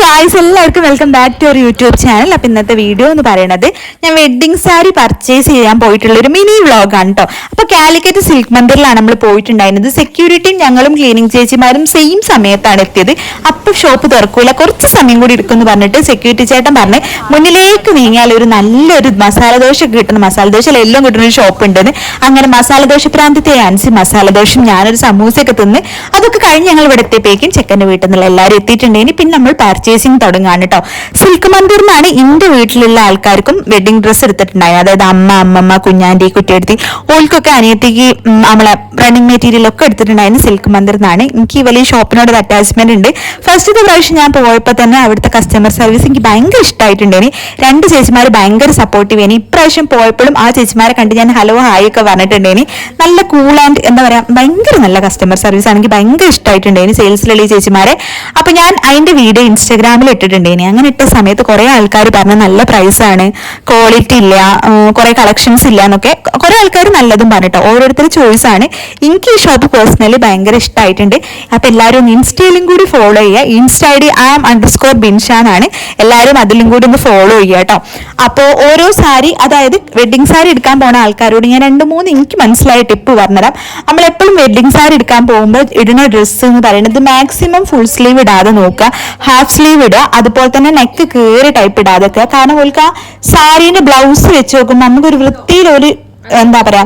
Guys എല്ലാവർക്കും welcome back to our YouTube channel അപ്പം ഇന്നത്തെ വീഡിയോ എന്ന് പറയുന്നത് ഞാൻ വെഡ്ഡിങ് സാരി പർച്ചേസ് ചെയ്യാൻ പോയിട്ടുള്ള ഒരു മിനി വ്ളോഗാണ് കേട്ടോ അപ്പോൾ കാലിക്കറ്റ് സിൽക്ക് മന്ദിറിലാണ് നമ്മൾ പോയിട്ടുണ്ടായിരുന്നത്. സെക്യൂരിറ്റിയും ഞങ്ങളും ക്ലീനിങ് ചേച്ചിമാരും സെയിം സമയത്താണ് എത്തിയത്. അപ്പോൾ ഷോപ്പ് തുറക്കൂല. കുറച്ച് സമയം കൂടി എടുക്കുമെന്ന് പറഞ്ഞിട്ട് സെക്യൂരിറ്റി ചേട്ടൻ പറഞ്ഞ് മുന്നിലേക്ക് നീങ്ങിയാൽ ഒരു നല്ലൊരു മസാല ദോശ കിട്ടുന്ന മസാല ദോശ എല്ലാം കിട്ടുന്ന ഒരു ഷോപ്പ് ഉണ്ടെന്ന്. അങ്ങനെ മസാല ദോശ പ്രാന്തത്തെ ആൻസി മസാല ദോശയും ഞാനൊരു സമൂസയൊക്കെ തിന്ന് അതൊക്കെ കഴിഞ്ഞ് ഞങ്ങൾ ഇവിടെ എത്തിയപ്പോഴേക്കും ചെക്കന്റെ വീട്ടിൽ നിന്നുള്ള എല്ലാവരും എത്തിയിട്ടുണ്ടെങ്കിൽ പിന്നെ നമ്മൾ പർച്ചേസിങ് തുടങ്ങുകയാണ് കേട്ടോ സിൽക്ക് മന്ദിറിനാണ് എന്റെ വീട്ടിലുള്ള ആൾക്കാർക്കും വെഡിങ് ഡ്രസ്സ് എടുത്തിട്ടുണ്ടായത്. അതായത് അമ്മ അമ്മമ്മ കുഞ്ഞാന്റെ കുട്ടിയെടുത്തി ഓൾക്കൊക്കെ അനിയത്തിക്ക് നമ്മളെ റണ്ണിങ് മെറ്റീരിയൽ ഒക്കെ എടുത്തിട്ടുണ്ടായിരുന്നു സിൽക്ക് മന്ദിറിനാണ്. എനിക്ക് ഈ വലിയ ഷോപ്പിനോട് അറ്റാച്ച്മെന്റ് ഉണ്ട്. ഫസ്റ്റത്തെ പ്രാവശ്യം ഞാൻ പോയപ്പോൾ തന്നെ അവിടുത്തെ കസ്റ്റമർ സർവീസ് എനിക്ക് ഭയങ്കര ഇഷ്ടമായിട്ടുണ്ടായിരുന്നു രണ്ട് ചേച്ചിമാർ ഭയങ്കര സപ്പോർട്ടീവ് ആയിരുന്നു ഇപ്രാവശ്യം പോയപ്പോഴും ആ ചേച്ചിമാരെ കണ്ട് ഞാൻ ഹലോ ഹായ് ഒക്കെ പറഞ്ഞിട്ടുണ്ടേനി നല്ല കൂൾ ആൻഡ് എന്താ പറയാ ഭയങ്കര നല്ല കസ്റ്റമർ സർവീസ് ആണെങ്കിൽ ഭയങ്കര ഇഷ്ടമായിട്ടുണ്ടായിരുന്നു സെയിൽസിലുള്ള ഈ ചേച്ചിമാരെ. അപ്പൊ ഞാൻ അതിന്റെ വീഡിയോ ഇൻസ്റ്റാഗ്രാമിൽ ഇട്ടിട്ടുണ്ടായിരുന്നു അങ്ങനെ ഇട്ട സമയത്ത് കുറെ ആൾക്കാർ പറഞ്ഞ നല്ല പ്രൈസ് ആണ്. ക്വാളിറ്റി ഇല്ല. കുറെ കളക്ഷൻസ് ഇല്ല എന്നൊക്കെ കുറെ ആൾക്കാർ നല്ലതും പറഞ്ഞിട്ടോ. ഓരോരുത്തരുടെ ചോയ്സ് ആണ്. എനിക്ക് ഈ ഷോപ്പ് പേഴ്സണലി ഭയങ്കര ഇഷ്ടമായിട്ടുണ്ട് അപ്പൊ എല്ലാവരും ഇൻസ്റ്റയിലും കൂടി ഫോളോ ചെയ്യുക. Insta I D am underscore Binshan എല്ലാവരും അതിലും കൂടി ഒന്ന് ഫോളോ ചെയ്യുക കേട്ടോ. അപ്പോൾ ഓരോ സാരി അതായത് വെഡിങ് സാരി എടുക്കാൻ പോണ ആൾക്കാരോട് ഞാൻ രണ്ട് മൂന്ന് എനിക്ക് മനസ്സിലായ ടിപ്പ് പറഞ്ഞുതരാം. നമ്മൾ എപ്പോഴും വെഡിങ് സാരി എടുക്കാൻ പോകുമ്പോൾ ഇടുന്ന ഡ്രസ്സ് എന്ന് പറയുന്നത് മാക്സിമം ഫുൾ സ്ലീവ് ഇടാതെ നോക്കുക. ഹാഫ് സ്ലീവ് ഇടുക അതുപോലെ തന്നെ നെക്ക് കയറി ടൈപ്പ് ഇടാതെ കാരണം ഓൾക്ക് ആ സാരീന്റെ ബ്ലൗസ് വെച്ച് നോക്കുമ്പോൾ നമുക്കൊരു വൃത്തിയിലൊരു എന്താ പറയാ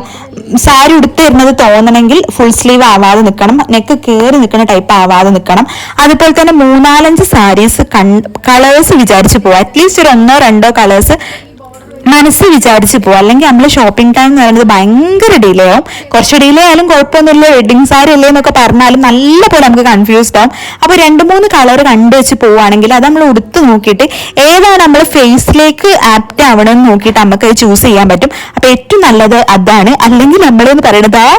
സാരി ഉടുത്ത് തരുന്നത് തോന്നണമെങ്കിൽ ഫുൾ സ്ലീവ് ആവാതെ നിൽക്കണം നെക്ക് കയറി നിൽക്കുന്ന ടൈപ്പ് ആവാതെ നിൽക്കണം അതുപോലെ തന്നെ മൂന്നാലഞ്ച് സാരീസ് കൺ കളേഴ്സ് വിചാരിച്ച് പോവാം. അറ്റ്ലീസ്റ്റ് ഒരു ഒന്നോ രണ്ടോ കളേഴ്സ് മനസ്സ് വിചാരിച്ചു പോകും അല്ലെങ്കിൽ നമ്മൾ ഷോപ്പിംഗ് ടൈം എന്ന് പറയുന്നത് ഭയങ്കര ഡിലേ ആവും. കുറച്ച് ഡിലേ ആയാലും കുഴപ്പമൊന്നുമില്ല. വെഡിങ് സാരി അല്ലേ എന്നൊക്കെ പറഞ്ഞാലും നല്ല പോലെ നമുക്ക് കൺഫ്യൂസ്ഡ് ആവും. അപ്പോൾ രണ്ട് മൂന്ന് കളർ കണ്ടു വെച്ച് പോവുകയാണെങ്കിൽ അത് നമ്മൾ ഉടുത്ത് നോക്കിയിട്ട് ഏതാണ് നമ്മൾ ഫേസിലേക്ക് ആപ്റ്റ് ആവണമെന്ന് നോക്കിയിട്ട് നമുക്ക് ചൂസ് ചെയ്യാൻ പറ്റും. അപ്പോൾ ഏറ്റവും നല്ലത് അതാണ്. അല്ലെങ്കിൽ നമ്മളെന്ന് പറയുന്നത് ആ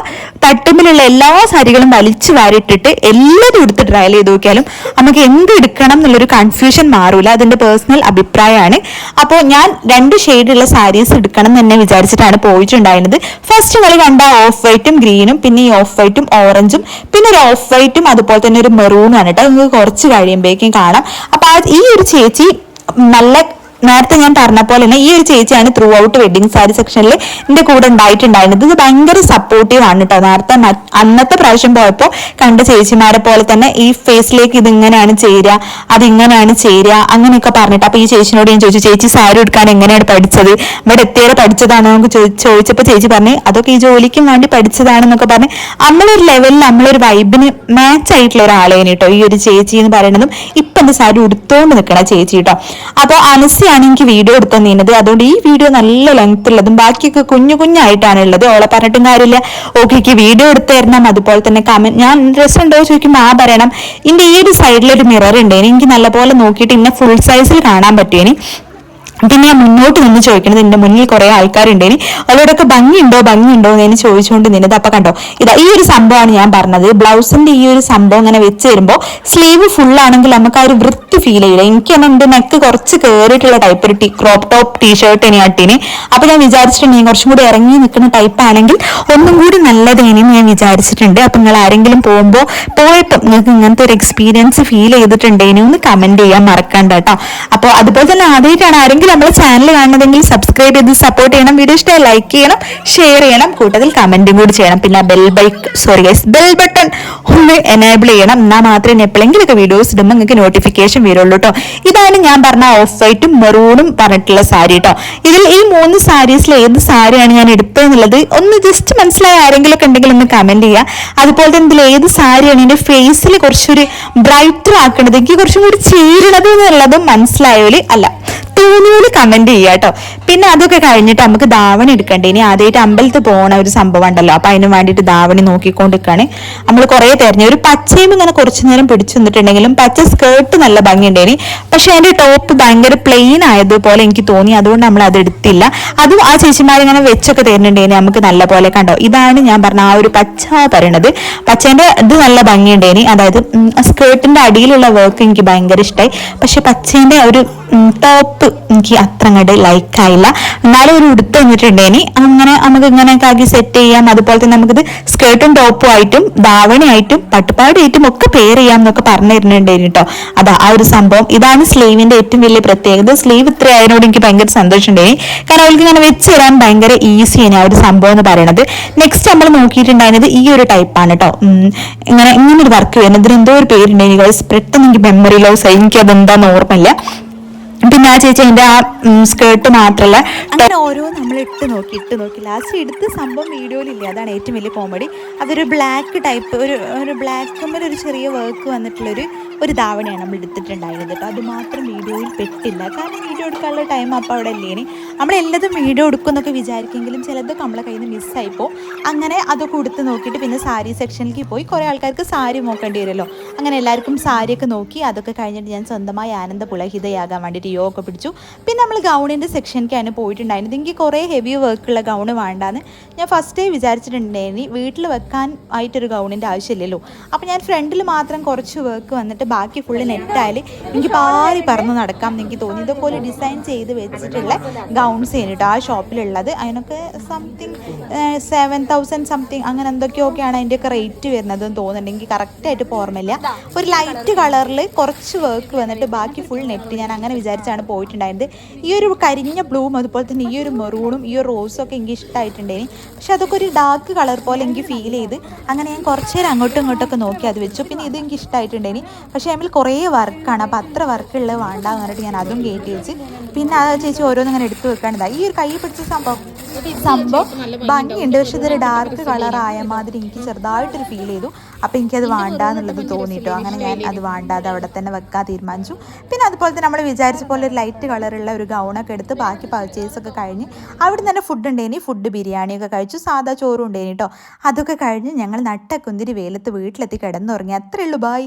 തട്ടുമ്പിലുള്ള എല്ലാ സാരികളും വലിച്ചു വാരിട്ടിട്ട് എല്ലാതും എടുത്ത് ട്രയൽ ചെയ്ത് നോക്കിയാലും നമുക്ക് എന്ത് എടുക്കണം എന്നുള്ളൊരു കൺഫ്യൂഷൻ മാറൂല. അതിന്റെ പേഴ്സണൽ അഭിപ്രായമാണ്. അപ്പോൾ ഞാൻ രണ്ട് ഷെയ്ഡുള്ള സാരീസ് എടുക്കണം എന്ന് തന്നെ വിചാരിച്ചിട്ടാണ് പോയിട്ടുണ്ടായിരുന്നത്. ഫസ്റ്റ് നിങ്ങൾ കണ്ട ഓഫ് വൈറ്റും ഗ്രീനും പിന്നെ ഈ ഓഫ് വൈറ്റും ഓറഞ്ചും പിന്നെ ഒരു ഓഫ് വൈറ്റും അതുപോലെ തന്നെ ഒരു മെറൂണും ആണ് കേട്ടോ നിങ്ങൾക്ക് കുറച്ച് കഴിയുമ്പോഴേക്കും കാണാം. അപ്പൊ ഈ ഒരു ചേച്ചി നല്ല നേരത്തെ ഞാൻ പറഞ്ഞ പോലെ തന്നെ ഈ ഒരു ചേച്ചിയാണ് ത്രൂ ഔട്ട് വെഡിങ് സാരി സെക്ഷനിൽ എന്റെ കൂടെ ഉണ്ടായിട്ടുണ്ടായിരുന്നത്. ഇത് ഭയങ്കര സപ്പോർട്ടീവ് ആണ് കേട്ടോ നേരത്തെ അന്നത്തെ പ്രാവശ്യം പോയപ്പോൾ കണ്ട ചേച്ചിമാരെ പോലെ തന്നെ ഈ ഫേസിലേക്ക് ഇത് ഇങ്ങനെയാണ് ചേരുക അത് ഇങ്ങനെയാണ് ചേരുക അങ്ങനെയൊക്കെ പറഞ്ഞിട്ട്. അപ്പൊ ഈ ചേച്ചിനോട് ഞാൻ ചോദിച്ചു ചേച്ചി സാരി എടുക്കാൻ എങ്ങനെയാണ് പഠിച്ചത്? ഇവിടെ എത്തിയത് പഠിച്ചതാണോ? നമുക്ക് ചോദിച്ചപ്പോൾ ചേച്ചി പറഞ്ഞു അതൊക്കെ ഈ ജോലിക്കും വേണ്ടി പഠിച്ചതാണെന്നൊക്കെ പറഞ്ഞ്. നമ്മളൊരു ലെവലിൽ നമ്മളൊരു വൈബിന് മാച്ച് ആയിട്ടുള്ള ഒരാളേനെ കേട്ടോ ഈ ഒരു ചേച്ചി എന്ന് പറയുന്നതും ഇപ്പൊ എന്റെ സാരി ഉടുത്തോണ്ട് നിൽക്കണ ചേച്ചി കേട്ടോ അപ്പോൾ അനസിയാണ് എനിക്ക് വീഡിയോ എടുത്തു തന്നിരുന്നത്. അതുകൊണ്ട് ഈ വീഡിയോ നല്ല ലെങ്ത് ഉള്ളതും ബാക്കിയൊക്കെ കുഞ്ഞു കുഞ്ഞായിട്ടാണ് ഉള്ളത്. ഓളെ പറഞ്ഞിട്ടും കാര്യമില്ല. ഓക്കെ വീഡിയോ എടുത്തു തരണം. അതുപോലെ തന്നെ കമന്റ് ഞാൻ ഇൻട്രസ്റ്റ് ഉണ്ടോ ചോദിക്കുമ്പോൾ ആ പറയണം. എന്റെ ഈ ഒരു സൈഡിലൊരു മിറർ ഉണ്ട് എനിക്ക് നല്ലപോലെ നോക്കിയിട്ട് ഇന്നെ ഫുൾ സൈസിൽ കാണാൻ പറ്റുമേനി പിന്നെ ഞാൻ മുന്നോട്ട് നിന്ന് ചോദിക്കണത് എന്റെ മുന്നിൽ കുറെ ആൾക്കാരുണ്ടേന് അവരോടൊക്കെ ഭംഗിയുണ്ടോ ഭംഗിയുണ്ടോ എന്ന് എനിക്ക് ചോദിച്ചുകൊണ്ട് നിന്നത്. അപ്പൊ കണ്ടോ ഇതാ ഈ ഒരു സംഭവമാണ് ഞാൻ പറഞ്ഞത്. ബ്ലൗസിന്റെ ഈ ഒരു സംഭവം ഇങ്ങനെ വെച്ച് തരുമ്പോൾ സ്ലീവ് ഫുൾ ആണെങ്കിൽ നമുക്ക് ആ ഒരു വൃത്തി ഫീൽ ചെയ്യില്ല. എനിക്ക് തന്നെ എന്റെ നെക്ക് കുറച്ച് കയറിയിട്ടുള്ള ടൈപ്പ് ഒരു ക്രോപ്പ് ടോപ്പ് ടീഷർട്ട് ഇനി അട്ടിന് അപ്പൊ ഞാൻ വിചാരിച്ചിട്ടുണ്ടെങ്കിൽ കുറച്ചും കൂടി ഇറങ്ങി നിൽക്കുന്ന ടൈപ്പ് ആണെങ്കിൽ ഒന്നും കൂടി നല്ലതേനെന്ന് ഞാൻ വിചാരിച്ചിട്ടുണ്ട്. അപ്പൊ നിങ്ങൾ ആരെങ്കിലും പോകുമ്പോൾ പോയപ്പോൾ നിങ്ങൾക്ക് ഇങ്ങനത്തെ ഒരു എക്സ്പീരിയൻസ് ഫീൽ ചെയ്തിട്ടുണ്ടെങ്കിൽ ഒന്ന് കമന്റ് ചെയ്യാൻ മറക്കണ്ട കേട്ടോ. അപ്പോൾ അതുപോലെ തന്നെ ആദ്യമായിട്ടാണ് ആരെങ്കിലും നമ്മളെ ചാനൽ കാണുന്നതെങ്കിൽ സബ്സ്ക്രൈബ് ചെയ്ത് സപ്പോർട്ട് ചെയ്യണം. വീഡിയോ ഇഷ്ടമായി ലൈക്ക് ചെയ്യണം ഷെയർ ചെയ്യണം. കൂട്ടത്തിൽ കമന്റും കൂടി ചെയ്യണം. പിന്നെ bell bike sorry guys bell button ഒന്ന് എനേബിൾ ചെയ്യണം. എന്നാൽ മാത്രമേ എപ്പോഴെങ്കിലൊക്കെ വീഡിയോസ് ഇടുമ്പോൾ നിങ്ങൾക്ക് നോട്ടിഫിക്കേഷൻ വരുള്ളൂ കേട്ടോ ഇതാണ് ഞാൻ പറഞ്ഞ ഓഫ് വൈറ്റും മെറൂണും പറഞ്ഞിട്ടുള്ള സാരി കേട്ടോ ഇതിൽ ഈ മൂന്ന് സാരീസിൽ ഏത് സാരിയാണ് ഞാൻ എടുത്തതെന്നുള്ളത് ഒന്ന് ജസ്റ്റ് മനസ്സിലായ ആരെങ്കിലും ഉണ്ടെങ്കിൽ ഒന്ന് കമന്റ് ചെയ്യുക അതുപോലെ തന്നെ ഇതിൽ ഏത് സാരിയാണ് എന്റെ ഫേസിൽ കുറച്ചൊരു ബ്രൈറ്റർ ആക്കണത്? എനിക്ക് കുറച്ചും കൂടി ചേരണത് എന്നുള്ളതും മനസ്സിലായോൽ അല്ല. തോന്നിയോൽ കമന്റ് ചെയ്യുക കേട്ടോ. പിന്നെ അതൊക്കെ കഴിഞ്ഞിട്ട് നമുക്ക് ധാവണി എടുക്കണ്ടേ? ഇനി ആദ്യമായിട്ട് അമ്പലത്തിൽ പോകണ ഒരു സംഭവം ഉണ്ടല്ലോ. അപ്പൊ അതിന് വേണ്ടിയിട്ട് ധാവണി നോക്കിക്കൊണ്ടിരിക്കുകയാണ് നമ്മൾ കുറെ തിരഞ്ഞു. ഒരു പച്ചയും ഇങ്ങനെ കുറച്ചു നേരം പിടിച്ചു നിന്നിട്ടുണ്ടെങ്കിലും പച്ച സ്കേർട്ട് നല്ല ഭംഗിയുണ്ടേനി പക്ഷെ അതിന്റെ ടോപ്പ് ഭയങ്കര പ്ലെയിൻ ആയതുപോലെ എനിക്ക് തോന്നി. അതുകൊണ്ട് നമ്മൾ അത് എടുത്തില്ല. അതും ആ ചേച്ചിമാരിങ്ങനെ വെച്ചൊക്കെ തരുന്നുണ്ടേനി നമുക്ക് നല്ല പോലെ കണ്ടോ. ഇതാണ് ഞാൻ പറഞ്ഞ ആ ഒരു പച്ച പറയണത്. പച്ചേന്റെ ഇത് നല്ല ഭംഗിയുണ്ടേനി അതായത് സ്കേർട്ടിന്റെ അടിയിലുള്ള വർക്ക് എനിക്ക് ഭയങ്കര ഇഷ്ടമായി പക്ഷെ പച്ചേന്റെ ഒരു ടോപ്പ് എനിക്ക് അത്ര അങ്ങോട്ട് ലൈക്ക് ആയില്ല. എന്നാലും ഒരു ഉടുത്ത് വന്നിട്ടുണ്ടേനി അങ്ങനെ നമുക്ക് ഇങ്ങനെ ആക്കി സെറ്റ് ചെയ്യാം. അതുപോലെ തന്നെ നമുക്കിത് സ്കേർട്ടും ടോപ്പും ആയിട്ടും ധാവണയായിട്ടും പട്ടുപാടായിട്ടും ഒക്കെ പെയർ ചെയ്യാം എന്നൊക്കെ പറഞ്ഞു തരുന്നുണ്ടായിരുന്നു കേട്ടോ അതാ ആ ഒരു സംഭവം. ഇതാണ് സ്ലീവിന്റെ ഏറ്റവും വലിയ പ്രത്യേകത. സ്ലീവ് ഇത്ര ആയതിനോട് എനിക്ക് ഭയങ്കര സന്തോഷമുണ്ടായി കാരണം അവൾക്ക് ഇങ്ങനെ വെച്ച് തരാൻ ഭയങ്കര ഈസിയാണ് ആ ഒരു സംഭവം എന്ന് പറയുന്നത് നെക്സ്റ്റ് നമ്മൾ നോക്കിയിട്ടുണ്ടായിരുന്നത് ഈ ഒരു ടൈപ്പാണ് കേട്ടോ ഇങ്ങനെ ഇങ്ങനെ ഒരു വർക്ക് വരുന്നത് ഇതിന് എന്തോ ഒരു പേരുണ്ടായിരുന്നു പെട്ടെന്ന് എനിക്ക് മെമ്മറി ലോസ് എനിക്ക് അതെന്താന്ന് ഓർമ്മയില്ല. പിന്നെ ആ ചേച്ചി എന്റെ ആ സ്കേർട്ട് മാത്രല്ല അങ്ങനെ ഓരോ നമ്മൾ ഇട്ട് നോക്കി ഇട്ട് നോക്കി. ലാസ്റ്റ് എടുത്ത സംഭവം വീഡിയോയിലില്ല? അതാണ് ഏറ്റവും വലിയ കോമഡി അതൊരു ബ്ലാക്ക് ടൈപ്പ് ഒരു ഒരു ബ്ലാക്ക് ഒരു ചെറിയ വർക്ക് വന്നിട്ടുള്ള ഒരു ഒരു ധാവണിയാണ് നമ്മൾ എടുത്തിട്ടുണ്ടായിരുന്നത് അത് മാത്രം വീഡിയോയിൽ പെട്ടില്ല. കാരണം എടുക്കാനുള്ള ടൈം അപ്പോൾ അവിടെ ഇല്ലേനി. നമ്മളെല്ലതും വീഡിയോ എടുക്കും എന്നൊക്കെ വിചാരിക്കെങ്കിലും ചിലതൊക്കെ നമ്മളെ കയ്യിൽ നിന്ന് മിസ്സായിപ്പോൾ അങ്ങനെ അതൊക്കെ കൊടുത്ത് നോക്കിയിട്ട് പിന്നെ സാരി സെക്ഷനിലേക്ക് പോയി. കുറേ ആൾക്കാർക്ക് സാരി നോക്കേണ്ടി വരുമല്ലോ. അങ്ങനെ എല്ലാവർക്കും സാരിയൊക്കെ നോക്കി അതൊക്കെ കഴിഞ്ഞിട്ട് ഞാൻ സ്വന്തമായി ആനന്ദ പുളഹിതയാകാൻ വേണ്ടിയിട്ട് യോ ഒക്കെ പിടിച്ചു. പിന്നെ നമ്മൾ ഗൗണിന്റെ സെക്ഷനിലേക്കാണ് പോയിട്ടുണ്ടായിരുന്നത്. എനിക്ക് കുറേ ഹെവി വർക്കുള്ള ഗൗണ് വേണ്ടാന്ന് ഞാൻ ഫസ്റ്റ് ഡേ വിചാരിച്ചിട്ടുണ്ടായിരുന്നു വീട്ടിൽ വെക്കാൻ ആയിട്ടൊരു ഗൗണിന്റെ ആവശ്യമില്ലല്ലോ. അപ്പോൾ ഞാൻ ഫ്രണ്ടിൽ മാത്രം കുറച്ച് വർക്ക് വന്നിട്ട് ബാക്കി ഫുള്ള് നെറ്റായാൽ എനിക്ക് പാറി പറന്ന് നടക്കാം എന്ന് എനിക്ക് തോന്നി. ഇതുപോലെ ഡിസൈൻ ചെയ്ത് വെച്ചിട്ടുള്ള ഗൗൺസ് കേട്ടോ ആ ഷോപ്പിലുള്ളത് അതിനൊക്കെ സംതിങ് സെവൻ തൗസൻഡ് സംതിങ് അങ്ങനെ എന്തൊക്കെയൊക്കെയാണ് അതിന്റെയൊക്കെ റേറ്റ് വരുന്നതെന്ന് തോന്നുന്നുണ്ടെങ്കിൽ കറക്റ്റായിട്ട് ഓർമ്മയില്ല. ഒരു ലൈറ്റ് കളറിൽ കുറച്ച് വർക്ക് വന്നിട്ട് ബാക്കി ഫുൾ നെറ്റ് ഞാൻ അങ്ങനെ വിചാരിച്ചാണ് പോയിട്ടുണ്ടായിരുന്നത്. ഈ ഒരു കരിഞ്ഞ ബ്ലൂവും അതുപോലെ തന്നെ ഈ ഒരു മെറൂണും ഈ ഒരു റോസും ഒക്കെ എനിക്ക് ഇഷ്ടമായിട്ടുണ്ടായിരുന്നു പക്ഷെ അതൊക്കെ ഒരു ഡാർക്ക് കളർ പോലെ എനിക്ക് ഫീൽ ചെയ്ത് അങ്ങനെ ഞാൻ കുറച്ച് നേരം അങ്ങോട്ടും ഇങ്ങോട്ടൊക്കെ നോക്കി അത് വെച്ചു. പിന്നെ ഇത് എനിക്ക് ഇഷ്ടമായിട്ടുണ്ടായിരുന്നു പക്ഷേ അതിൽ കുറേ വർക്കാണ് അപ്പോൾ അത്ര വർക്കുള്ളത് വേണ്ട എന്ന് പറഞ്ഞിട്ട് ഞാൻ അതും കയറ്റി വെച്ച് പിന്നെ അത് ചേച്ചി ഓരോന്നും ഇങ്ങനെ എടുത്തു വെക്കേണ്ടതാണ് ഈ ഒരു കൈ പിടിച്ച സംഭവം സംഭവം ഭംഗിയുണ്ട്. പക്ഷെ ഇതൊരു ഡാർക്ക് കളർ ആയ മാതിരി എനിക്ക് ചെറുതായിട്ടൊരു ഫീൽ ചെയ്തു. അപ്പോൾ എനിക്കത് വേണ്ട എന്നുള്ളത് തോന്നിയിട്ടോ? അങ്ങനെ ഞാൻ അത് വേണ്ടാതെ അവിടെ തന്നെ വെക്കാൻ തീരുമാനിച്ചു. പിന്നെ അതുപോലെ തന്നെ നമ്മൾ വിചാരിച്ച പോലെ ഒരു ലൈറ്റ് കളറുള്ള ഒരു ഗൗണൊക്കെ എടുത്ത് ബാക്കി പർച്ചേസ് ഒക്കെ കഴിഞ്ഞ് അവിടെ തന്നെ ഫുഡ് ഉണ്ടേനി. ഫുഡ് ബിരിയാണിയൊക്കെ കഴിച്ചു. സാധാ ചോറും ഉണ്ടേനി കേട്ടോ അതൊക്കെ കഴിഞ്ഞ് ഞങ്ങൾ നട്ടക്കുന്തിരി വെയിലത്ത് വീട്ടിലെത്തി കിടന്നുറങ്ങി. അത്രയുള്ളൂ ബായ്